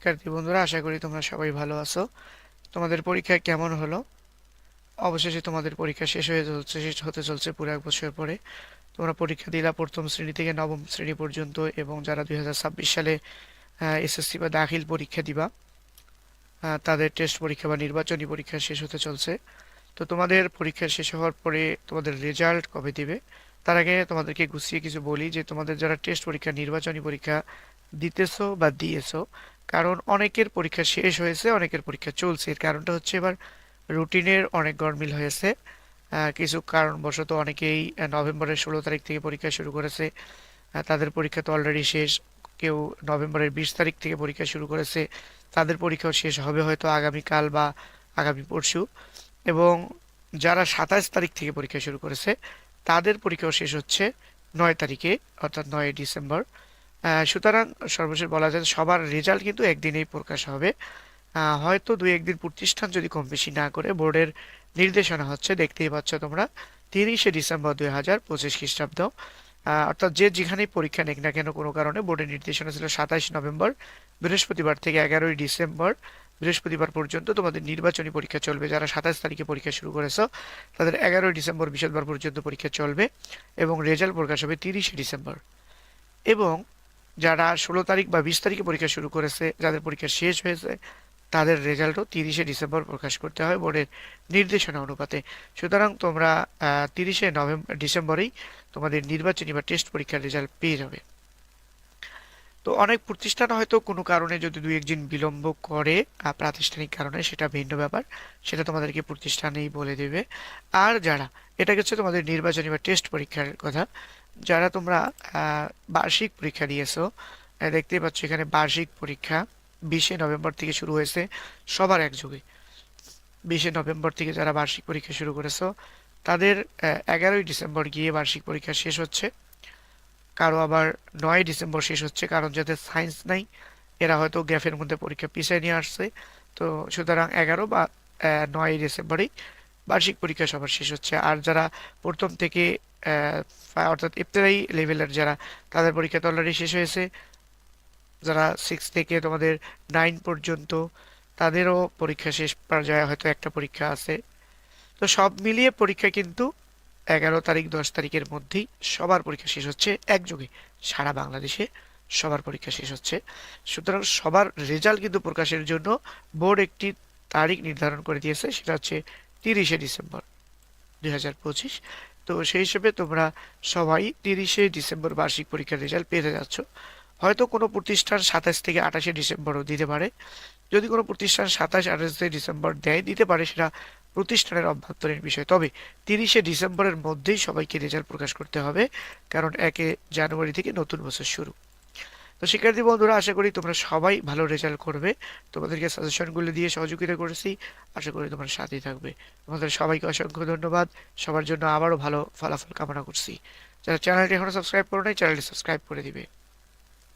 শিক্ষার্থী বন্ধুরা, আশা করি তোমরা সবাই ভালো আছো। তোমাদের পরীক্ষা কেমন হলো? অবশেষে তোমাদের পরীক্ষা শেষ হয়ে চলছে, শেষ হতে চলছে পুরো এক বছর পরে। তোমরা পরীক্ষা দিলা প্রথম শ্রেণি থেকে নবম শ্রেণি পর্যন্ত এবং যারা দুই হাজার ছাব্বিশ সালে এসএসসি বা দাখিল পরীক্ষা দিবা তাদের টেস্ট পরীক্ষা বা নির্বাচনী পরীক্ষা শেষ হতে চলছে। তো তোমাদের পরীক্ষা শেষ হওয়ার পরে তোমাদের রেজাল্ট কবে দিবে? তার আগে তোমাদেরকে গুছিয়ে কিছু বলি যে তোমাদের যারা টেস্ট পরীক্ষা, নির্বাচনী পরীক্ষা দিতেছো বা দিয়েছ কারণ অনেকের পরীক্ষা শেষ হয়েছে, অনেকের পরীক্ষা চলছে। এর কারণটা হচ্ছে এবার রুটিনের অনেক গরমিল হয়েছে। কিছু কারণবশত অনেকেই নভেম্বরের ষোলো তারিখ থেকে পরীক্ষা শুরু করেছে। তাদের পরীক্ষা তো অলরেডি শেষ। কেউ নভেম্বরের বিশ তারিখ থেকে পরীক্ষা শুরু করেছে। তাদের পরীক্ষাও শেষ হবে হয়তো আগামীকাল বা আগামী পরশু। এবং যারা সাতাশ তারিখ থেকে পরীক্ষা শুরু করেছে, তাদের পরীক্ষাও শেষ হচ্ছে নয় তারিখে, অর্থাৎ নয় ডিসেম্বর। সুতরাং সর্বশেষ বলা যায় সবার রেজাল্ট কিন্তু একদিনেই প্রকাশ হবে। হয়তো দুই একদিন প্রতিষ্ঠান যদি কম বেশি না করে, বোর্ডের নির্দেশনা হচ্ছে, দেখতেই পাচ্ছ তোমরা, তিরিশে ডিসেম্বর দুই হাজার পঁচিশ খ্রিস্টাব্দ। অর্থাৎ যে যেখানেই পরীক্ষা নেক না কেন কোনো কারণে বোর্ডের নির্দেশনা ছিল সাতাশ নভেম্বর, বৃহস্পতিবার থেকে এগারোই ডিসেম্বর বৃহস্পতিবার পর্যন্ত তোমাদের নির্বাচনী পরীক্ষা চলবে। যারা সাতাশ তারিখে পরীক্ষা শুরু করেছ, তাদের এগারোই ডিসেম্বর বৃহস্পতিবার পর্যন্ত পরীক্ষা চলবে এবং রেজাল্ট প্রকাশ হবে তিরিশে ডিসেম্বর। এবং যারা ষোলো তারিখ বা বিশ তারিখে পরীক্ষা শুরু করেছে, যাদের পরীক্ষা শেষ হয়েছে, তাদের রেজাল্টও তিরিশে ডিসেম্বর প্রকাশ করতে হয় বোর্ডের নির্দেশনা অনুপাতে। সুতরাং তোমরা তিরিশে নভেম্বর ডিসেম্বরেই তোমাদের নির্বাচনী বা টেস্ট পরীক্ষার রেজাল্ট পেয়ে যাবে। তো অনেক প্রতিষ্ঠান হয়তো কোনো কারণে যদি দুই একদিন বিলম্ব করে প্রাতিষ্ঠানিক কারণে সেটা ভিন্ন ব্যাপার, সেটা তোমাদেরকে প্রতিষ্ঠানেই বলে দেবে। আর যারা, এটা হচ্ছে তোমাদের নির্বাচনী বা টেস্ট পরীক্ষার কথা, যারা তোমরা বার্ষিক পরীক্ষা দিয়েছ দেখতেই পাচ্ছ এখানে বার্ষিক পরীক্ষা বিশে নভেম্বর থেকে শুরু হয়েছে সবার একযোগে। বিশে নভেম্বর থেকে যারা বার্ষিক পরীক্ষা শুরু করেছ, তাদের এগারোই ডিসেম্বর গিয়ে বার্ষিক পরীক্ষা শেষ হচ্ছে। কারও আবার নয় ডিসেম্বর শেষ হচ্ছে, কারণ যাদের সায়েন্স নাই, এরা হয়তো গ্যাফের মধ্যে পরীক্ষা পিছিয়ে নিয়ে আসছে। তো সুতরাং এগারো বা নয় ডিসেম্বরেই বার্ষিক পরীক্ষা সবার শেষ হচ্ছে। আর যারা প্রথম থেকে অর্থাৎ ইফতেদায়ী লেভেলের যারা, তাদের পরীক্ষা তো অলরেডি শেষ হয়েছে। যারা সিক্স থেকে তোমাদের নাইন পর্যন্ত, তাদেরও পরীক্ষা শেষ পর্যায়ে হয়তো একটা পরীক্ষা আছে। তো সব মিলিয়ে পরীক্ষা কিন্তু এগারো তারিখ দশ তারিখের মধ্যেই সবার পরীক্ষা শেষ হচ্ছে একযোগে। সারা বাংলাদেশে সবার পরীক্ষা শেষ হচ্ছে। সুতরাং সবার রেজাল্ট কিন্তু প্রকাশের জন্য বোর্ড একটি তারিখ নির্ধারণ করে দিয়েছে, সেটা হচ্ছে তিরিশে ডিসেম্বর দুই হাজার পঁচিশ। তো সেই হিসেবে তোমরা সবাই তিরিশে ডিসেম্বর বার্ষিক পরীক্ষার রেজাল্ট পেতে যাচ্ছ। হয়তো কোনো প্রতিষ্ঠান সাতাশ থেকে আঠাশে ডিসেম্বরও দিতে পারে। যদি কোনো প্রতিষ্ঠান সাতাশ, আঠাশে ডিসেম্বর দেয়, দিতে পারে, সেটা প্রতিষ্ঠানের অভ্যন্তরীণ বিষয়। তবে তিরিশে ডিসেম্বরের মধ্যেই সবাইকে রেজাল্ট প্রকাশ করতে হবে, কারণ একে জানুয়ারি থেকে নতুন বছর শুরু। তো শিক্ষার্থী বন্ধুরা, আশা করি তোমরা সবাই ভালো রেজাল্ট করবে। তোমাদেরকে সাজেশনগুলো দিয়ে সহযোগিতা করেছি। আশা করি তোমরা সাথেই থাকবে। তোমাদের সবাইকে অসংখ্য ধন্যবাদ। সবার জন্য আবারও ভালো ফলাফল কামনা করছি। যারা চ্যানেলটি এখনও সাবস্ক্রাইব করো নাই, চ্যানেলটি সাবস্ক্রাইব করে দিবে।